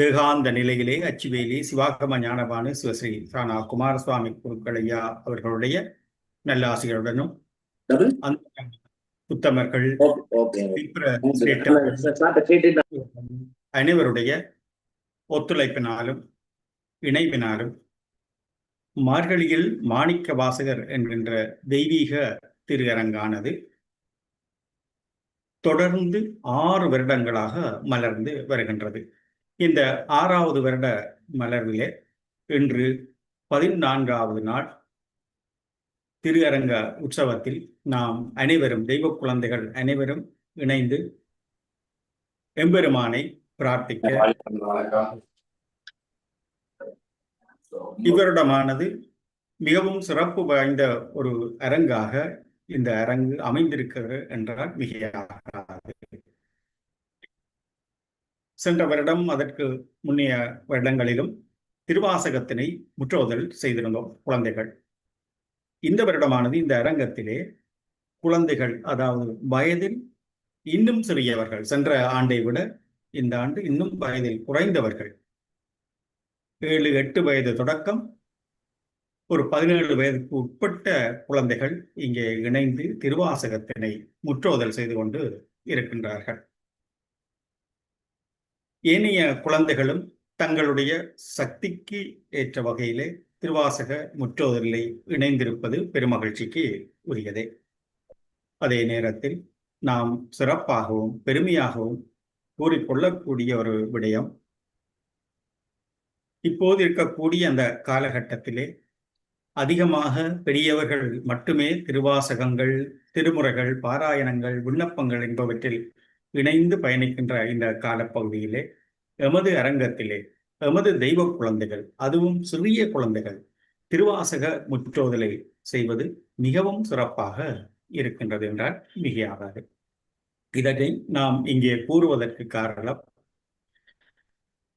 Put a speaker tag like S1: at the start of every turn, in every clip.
S1: தேகாந்த நிலையிலே அச்சுவேலி சிவாகம ஞானபானு சிவஸ்ரீ சானா குமாரசுவாமி குருக்களையா அவர்களுடைய நல்லாசிகளுடனும் அனைவருடைய ஒத்துழைப்பினாலும் இணைவினாலும் மார்கழியில் மாணிக்க வாசகர் என்கின்ற தெய்வீக திருஅரங்கானது தொடர்ந்து ஆறு வருடங்களாக மலர்ந்து வருகின்றது. இந்த ஆறாவது வருட மலர்விலே இன்று பதினான்காவது நாள் திருஅரங்க உற்சவத்தில் நாம் அனைவரும் தெய்வ குழந்தைகள் அனைவரும் இணைந்து எம்பெருமானை பிரார்த்திக்க இவரிடமானது மிகவும் சிறப்பு வாய்ந்த ஒரு அரங்காக இந்த அரங்கு அமைந்திருக்கிறது என்றால் மிகையாக. சென்ற வருடம் அதற்கு முன்னைய வருடங்களிலும் திருவாசகத்தினை முற்றோதல் செய்திருந்தோம் குழந்தைகள். இந்த வருடமானது இந்த அரங்கத்திலே குழந்தைகள் அதாவது வயதில் இன்னும் சிறியவர்கள் சென்ற ஆண்டை விட இந்த ஆண்டு இன்னும் வயதில் குறைந்தவர்கள். ஏழு எட்டு வயது தொடக்கம். ஒரு பதினேழு வயதுக்கு உட்பட்ட குழந்தைகள் இங்கே இணைந்து திருவாசகத்தினை முற்றோதல் செய்து கொண்டு இருக்கின்றார்கள். ஏனைய குழந்தைகளும் தங்களுடைய சக்திக்கு ஏற்ற வகையிலே திருவாசக முற்றோதலில் இணைந்திருப்பது பெருமகிழ்ச்சிக்கு உரியதே. அதே நேரத்தில் நாம் சிறப்பாகவும் பெருமையாகவும் கூறிக்கொள்ளக்கூடிய ஒரு விடயம். இப்போது இருக்கக்கூடிய அந்த காலகட்டத்திலே அதிகமாக பெரியவர்கள் மட்டுமே திருவாசகங்கள் திருமுறைகள் பாராயணங்கள் விண்ணப்பங்கள் என்பவற்றில் இணைந்து பயணிக்கின்ற இந்த காலப்பகுதியிலே எமது அரங்கத்திலே எமது தெய்வ குழந்தைகள் அதுவும் சிறிய குழந்தைகள் திருவாசக முற்றோதலை செய்வது மிகவும் சிறப்பாக இருக்கின்றது என்றால் மிகையாகாது இதனை நாம் இங்கே கூறுவதற்கு காரணம்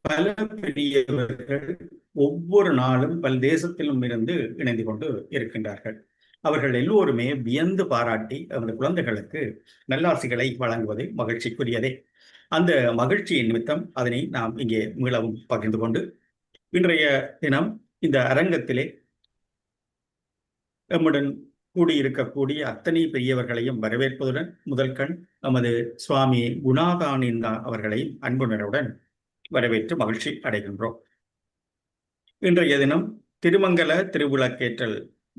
S1: பல பெரியவர்கள் ஒவ்வொரு நாளும் பல தேசத்திலும் இருந்து இணைந்து கொண்டு இருக்கின்றார்கள். அவர்கள் எல்லோருமே வியந்து பாராட்டி அந்த குழந்தைகளுக்கு நல்லாசிகளை வழங்குவது மகிழ்ச்சிக்குரியதே. அந்த மகிழ்ச்சியின் நிமித்தம் அதனை நாம் இங்கே மீளவும் பகிர்ந்து கொண்டு இன்றைய தினம் இந்த அரங்கத்திலே நம்முடன் கூடியிருக்கக்கூடிய அத்தனை பெரியவர்களையும் வரவேற்பதுடன் முதல் கண் நமது சுவாமி குணாதானிந்தா அவர்களையும் அன்புணருடன் வரவேற்று மகிழ்ச்சி அடைகின்றோம். இன்றைய தினம் திருமங்கல திருவிளக்கேற்றல்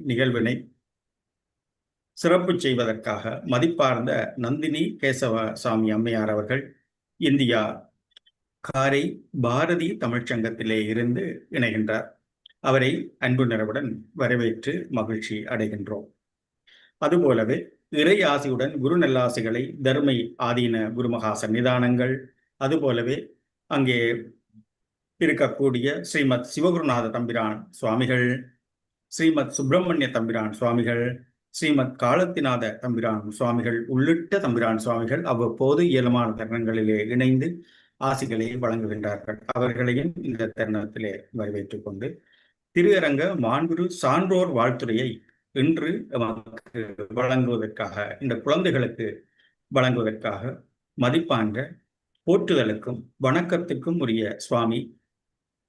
S1: நிகழ்வினை சிறப்பு செய்வதற்காக மதிப்பார்ந்த நந்தினி கேசவ சாமி அம்மையார் அவர்கள் இந்தியா காரை பாரதி தமிழ்ச்சங்கத்திலே இருந்து இணைகின்றார். அவரை அன்பு நிறவுடன் வரவேற்று மகிழ்ச்சி அடைகின்றோம். அதுபோலவே இறை ஆசியுடன் குரு நல்லாசிகளை தர்மை ஆதீன குருமகா சன்னிதானங்கள் அதுபோலவே அங்கே இருக்கக்கூடிய ஸ்ரீமத் சிவகுருநாத தம்பிரான் சுவாமிகள் ஸ்ரீமத் சுப்பிரமணிய தம்பிரான் சுவாமிகள் ஸ்ரீமத் காலத்தினாத தம்பிரான் சுவாமிகள் உள்ளிட்ட தம்பிரான் சுவாமிகள் அவ்வப்போது இயலமான தருணங்களிலே இணைந்து ஆசிகளை வழங்குகின்றார்கள். அவர்களையும் இந்த தருணத்திலே வரவேற்றுக் கொண்டு திருஅரங்க மாண்புரு சான்றோர் வாழ்த்துறையை இன்று நமக்கு வழங்குவதற்காக இந்த குழந்தைகளுக்கு வழங்குவதற்காக மதிப்பாண்ட போற்றுதலுக்கும் வணக்கத்துக்கும் உரிய சுவாமி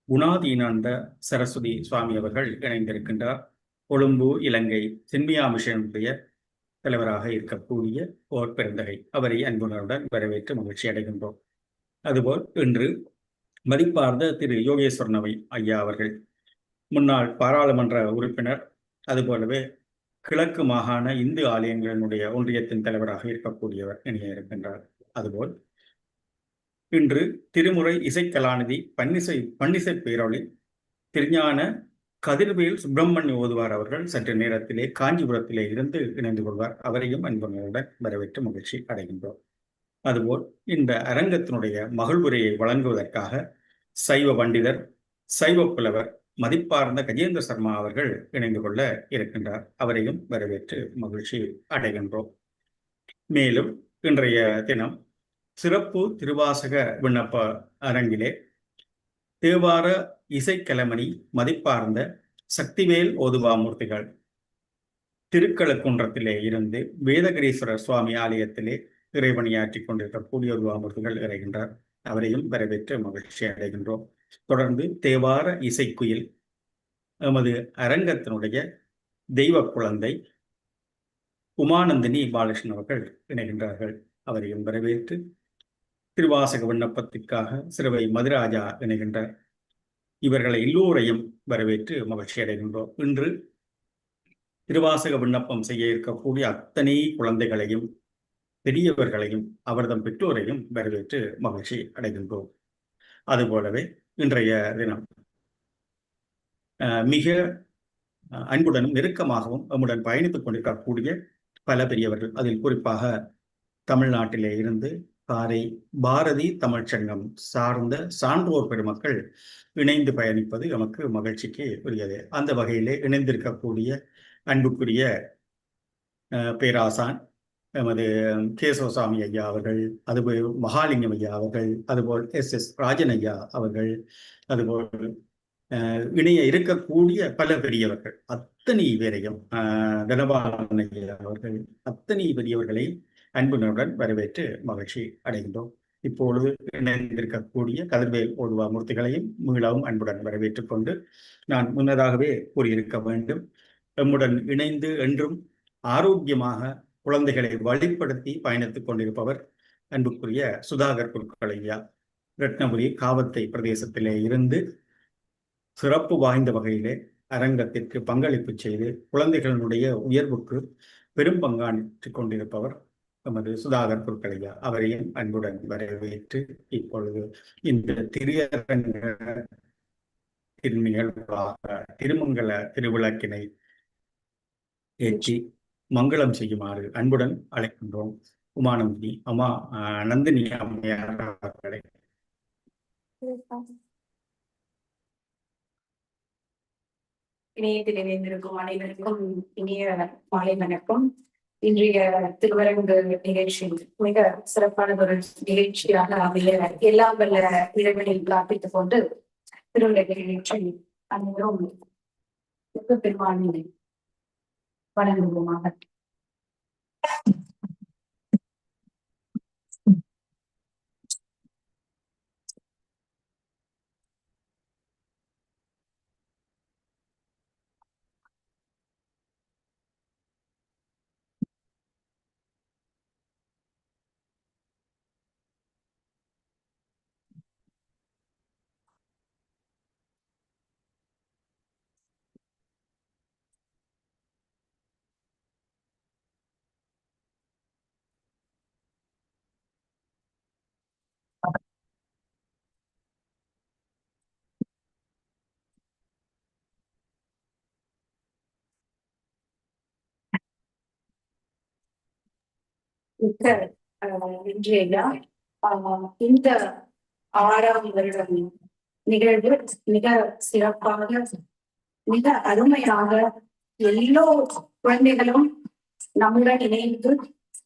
S1: குணாதீனந்த சரஸ்வதி சுவாமி அவர்கள் இணைந்திருக்கின்றார். கொழும்பு இலங்கை சென்மியா மிஷனுடைய தலைவராக இருக்கக்கூடிய ஓர் பெருந்தகை. அவரை அன்புணருடன் வரவேற்று மகிழ்ச்சி அடைகின்றோம். அதுபோல் இன்று மதிப்பார்ந்த திரு. யோகேஸ்வரனவை ஐயா அவர்கள் முன்னாள் பாராளுமன்ற உறுப்பினர் அதுபோலவே கிழக்கு மாகாண இந்து ஆலயங்களினுடைய ஒன்றியத்தின் தலைவராக இருக்கக்கூடியவர் இணைய இருக்கின்றார். அதுபோல் இன்று திருமுறை இசைக்கலாநிதி பன்னிசை பன்னிசை பேரொழி திருஞான கதிர்வேல் சுப்பிரமணிய ஓதுவார் அவர்கள் சற்று நேரத்திலே காஞ்சிபுரத்திலே இருந்து இணைந்து கொள்வார். அவரையும் அன்பர்களுடன் வரவேற்று மகிழ்ச்சி அடைகின்றோம். அதுபோல் இந்த அரங்கத்தினுடைய மகிழ்வுரையை வழங்குவதற்காக சைவ பண்டிதர் சைவ புலவர் மதிப்பார்ந்த கஜேந்திர சர்மா அவர்கள் இணைந்து கொள்ள இருக்கின்றார். அவரையும் வரவேற்று மகிழ்ச்சி அடைகின்றோம். மேலும் இன்றைய தினம் சிறப்பு திருவாசக விண்ணப்ப அரங்கிலே தேவார இசைக்கலமணி மதிப்பார்ந்த சக்திவேல் ஓதுவாமூர்த்திகள். திருக்கழுக்குன்றத்திலே இருந்து வேதகிரீஸ்வரர் சுவாமி ஆலயத்திலே இறைவணியாற்றிக் கொண்டிருக்கக்கூடிய ஓதுவாமூர்த்திகள் இறைகின்றார் அவரையும் வரவேற்று மகிழ்ச்சி அடைகின்றோம். தொடர்ந்து தேவார இசைக்குயில் எமது அரங்கத்தினுடைய தெய்வ குழந்தை உமானந்தினி பாலகிருஷ்ணன் அவர்கள் இணைகின்றார்கள். அவரையும் வரவேற்று திருவாசக விண்ணப்பத்திற்காக சிறுவை மதுராஜா இணைகின்றார். இவர்களை எல்லோரையும் வரவேற்று மகிழ்ச்சி அடைகின்றோம். இன்று திருவாசக விண்ணப்பம் செய்ய இருக்கக்கூடிய அத்தனை குழந்தைகளையும் பெரியவர்களையும் அவர்தம் பெற்றோரையும் வரவேற்று மகிழ்ச்சி அடைகின்றோம். அதுபோலவே இன்றைய தினம் மிக அன்புடனும் நெருக்கமாகவும் நம்முடன் பயணித்துக் கொண்டிருக்கக்கூடிய பல பெரியவர்கள். அதில் குறிப்பாக தமிழ்நாட்டிலே இருந்து காரை பாரதி தமிழ்ச்சங்கம் சார்ந்த சான்றோர் பெருமக்கள் இணைந்து பயணிப்பது நமக்கு மகிழ்ச்சிக்கு உரியது. அந்த வகையிலே இணைந்திருக்கக்கூடிய அன்புக்குரிய பேராசான் எமது கேசவசாமி ஐயா அவர்கள் அதுபோல் மகாலிங்கம் ஐயா அவர்கள் அதுபோல் எஸ் எஸ் ராஜன் ஐயா அவர்கள் அதுபோல் இணைய இருக்கக்கூடிய பல பெரியவர்கள் அத்தனை பேரையும் தனபாலன் ஐயா அவர்கள் அத்தனை பெரியவர்களை அன்புடன் வரவேற்று மகிழ்ச்சி அடைகின்றோம். இப்பொழுது இணைந்திருக்கக்கூடிய கதிர்வேல் ஓதுவா மூர்த்திகளையும் மீளவும் அன்புடன் வரவேற்றுக் கொண்டு நான் முன்னதாகவே கூறியிருக்க வேண்டும். எம்முடன் இணைந்து என்றும் ஆரோக்கியமாக குழந்தைகளை வழிப்படுத்தி பயணித்துக் கொண்டிருப்பவர் அன்புக்குரிய சுதாகர் குருக்களையா ரத்னபுரி காவத்தை பிரதேசத்திலே இருந்து சிறப்பு வாய்ந்த வகையிலே அரங்கத்திற்கு பங்களிப்பு செய்து குழந்தைகளினுடைய உயர்வுக்கு பெரும் பங்காற்றிக் கொண்டிருப்பவர் நமது சுதாகர் குருக்களையா அவரையும் அன்புடன் வரவேற்று இப்பொழுது இந்த திரியரங்க திருநிகழ்வாக திருமங்கல திருவிளக்கினை ஏற்றி மங்களம் செய்யுமாறு அன்புடன் அழைக்கின்றோம். உமானந்தி அம்மா நந்தினி அம்மையார் அவர்களை.
S2: இணையத்தில் இணைந்திருக்கும் அனைவருக்கும் இனிய மாலை வணக்கம். இன்றைய திருவரங்கு நிகழ்ச்சி மிக சிறப்பான ஒரு நிகழ்ச்சியாக அமைய எல்லாம் வல்ல இடங்களில் பிரார்த்தித்துக் கொண்டு திருவிழா நிகழ்ச்சி அனைவரும் பெருமானினை வணங்குவோமாக. மிக்க இன்றைய இந்த ஆறாம் வருடம் நிகழ்வு மிக சிறப்பாக மிக அருமையாக எல்லோ குழந்தைகளும் நம்முடன் இணைந்து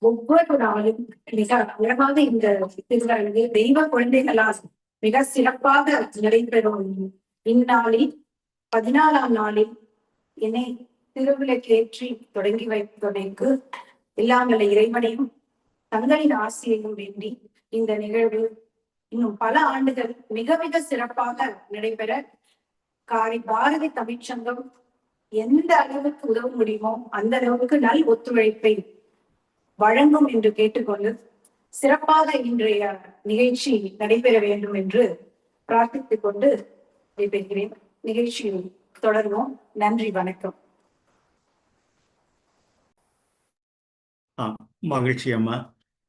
S2: ஒவ்வொரு நாளும் மிக அழகாக இந்த திருவரங்கு தெய்வ குழந்தைகளால் மிக சிறப்பாக நடைபெறும். இந்நாளில் பதினாலாம் நாளில் என்னை திருவிளக்கேற்றி தொடங்கி வைப்பதற்கு இல்லாமல் இறைவனையும் தங்களின் ஆசையையும் வேண்டி இந்த நிகழ்வு இன்னும் பல ஆண்டுகள் மிக மிக சிறப்பாக நடைபெற காரை பாரதி தமிழ்ச்சங்கம் எந்த அளவுக்கு உதவ முடியுமோ அந்த அளவுக்கு நல் ஒத்துழைப்பை வழங்கும் என்று கேட்டுக்கொண்டு சிறப்பாக இன்றைய நிகழ்ச்சி நடைபெற வேண்டும் என்று பிரார்த்தித்துக் கொண்டு விடைபெறுகிறேன். நிகழ்ச்சியை தொடர்வோம். நன்றி வணக்கம்.
S1: மகிழ்ச்சி அம்மா.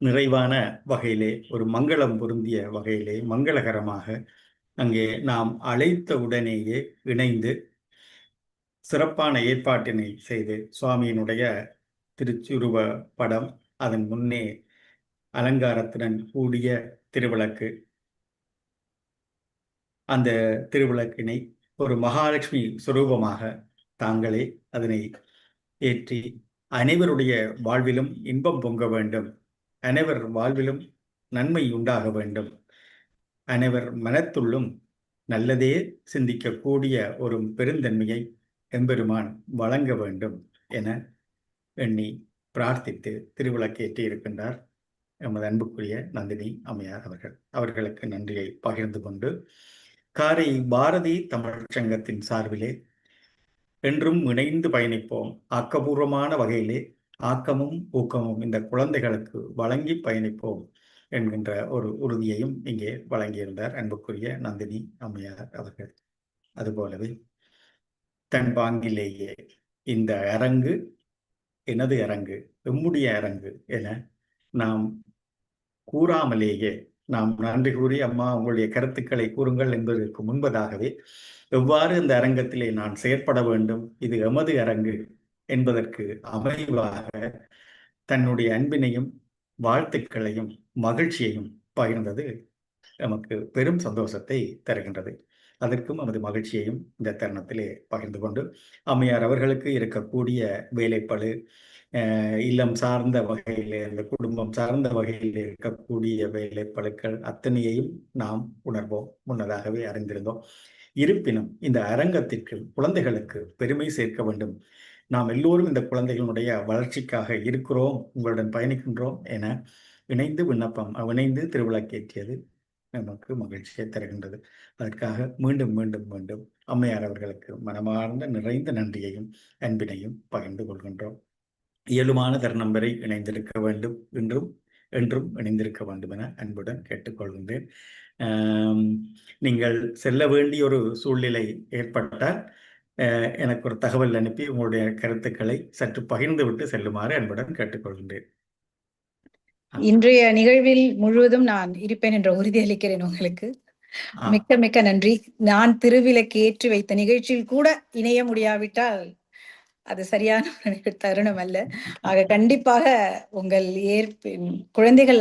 S1: நிறைவான வகையிலே ஒரு மங்களம் பொருந்திய வகையிலே மங்களகரமாக அங்கே நாம் அழைத்த உடனேயே இணைந்து சிறப்பான ஏற்பாட்டினை செய்து சுவாமியினுடைய திருச்சுருவ படம் அதன் முன்னே அலங்காரத்துடன் கூடிய திருவிளக்கு. அந்த திருவிளக்கினை ஒரு மகாலட்சுமி சுரூபமாக தாங்களே அதனை ஏற்றி அனைவருடைய வாழ்விலும் இன்பம் பொங்க வேண்டும். அனைவர் வாழ்விலும் நன்மை உண்டாக வேண்டும். அனைவர் மனத்துள்ளும் நல்லதே சிந்திக்கக்கூடிய ஒரு பெருந்தன்மையை எம்பெருமான் வழங்க வேண்டும் என எண்ணி பிரார்த்தித்து திருவிளக்கேற்றி இருக்கின்றார் எமது அன்புக்குரிய நந்தினி அம்மையார் அவர்கள். அவர்களுக்கு நன்றியை பகிர்ந்து கொண்டு காரை பாரதி தமிழ்ச் சங்கத்தின் சார்பிலே என்றும் இணைந்து பயணிப்போம். ஆக்கபூர்வமான வகையிலே ஆக்கமும் ஊக்கமும் இந்த குழந்தைகளுக்கு வழங்கி பயணிப்போம் என்கின்ற ஒரு உறுதியையும் இங்கே வழங்கியிருந்தார் அன்புக்குரிய நந்தினி அம்மையார் அவர்கள். அதுபோலவே தன் பாங்கிலேயே இந்த அரங்கு எனது அரங்கு எம்முடைய அரங்கு என நாம் கூறாமலேயே நாம் நன்றி கூறி அம்மா உங்களுடைய கருத்துக்களை கூறுங்கள் என்பதற்கு முன்பதாகவே எவ்வாறு இந்த அரங்கத்திலே நான் செயற்பட வேண்டும் இது எமது அரங்கு என்பதற்கு அமைவாக தன்னுடைய அன்பினையும் வாழ்த்துக்களையும் மகிழ்ச்சியையும் பகிர்ந்தது நமக்கு பெரும் சந்தோஷத்தை தருகின்றது. அதற்கும் நமது மகிழ்ச்சியையும் இந்த தருணத்திலே பகிர்ந்து கொண்டு அம்மையார் அவர்களுக்கு இருக்கக்கூடிய வேலைப்பளு அஹ் இல்லம் சார்ந்த வகையில் இந்த குடும்பம் சார்ந்த வகையில் இருக்கக்கூடிய வேலைப்பளுக்கள் அத்தனையையும் நாம் உணர்வோம். முன்னதாகவே அறிந்திருந்தோம். இருப்பினும் இந்த அரங்கத்திற்கு குழந்தைகளுக்கு பெருமை சேர்க்க வேண்டும். நாம் எல்லோரும் இந்த குழந்தைகளுடைய வளர்ச்சிக்காக இருக்கிறோம் உங்களுடன் பயணிக்கின்றோம் என இணைந்து விண்ணப்பம் இணைந்து திருவிழாக்கேற்றியது நமக்கு மகிழ்ச்சியை தருகின்றது. அதற்காக மீண்டும் மீண்டும் மீண்டும் அம்மையார் அவர்களுக்கு மனமார்ந்த நிறைந்த நன்றியையும் அன்பினையும் பகிர்ந்து கொள்கின்றோம். இயலுமான தருணம் வரை இணைந்திருக்க வேண்டும் என்றும் என்றும் இணைந்திருக்க வேண்டும் என அன்புடன் கேட்டுக்கொள்கின்றேன். நீங்கள் செல்ல வேண்டிய ஒரு சூழ்நிலை ஏற்பட்டால் எனக்கு ஒரு தகவல் அனுப்பி உங்களுடைய கருத்துக்களை சற்று பகிர்ந்து விட்டு செல்லுமாறு அன்புடன் கேட்டுக்கொள்கின்றேன்.
S3: இன்றைய நிகழ்வில் முழுவதும் நான் இருப்பேன் என்ற உறுதியளிக்கிறேன் உங்களுக்கு. மிக்க மிக்க நன்றி. நான் திருவிளக்கு ஏற்றி வைத்த நிகழ்ச்சியில் கூட இணைய முடியாவிட்டால் அது சரியான தருணம் அல்ல. ஆக கண்டிப்பாக உங்கள் ஏற்பின் குழந்தைகள்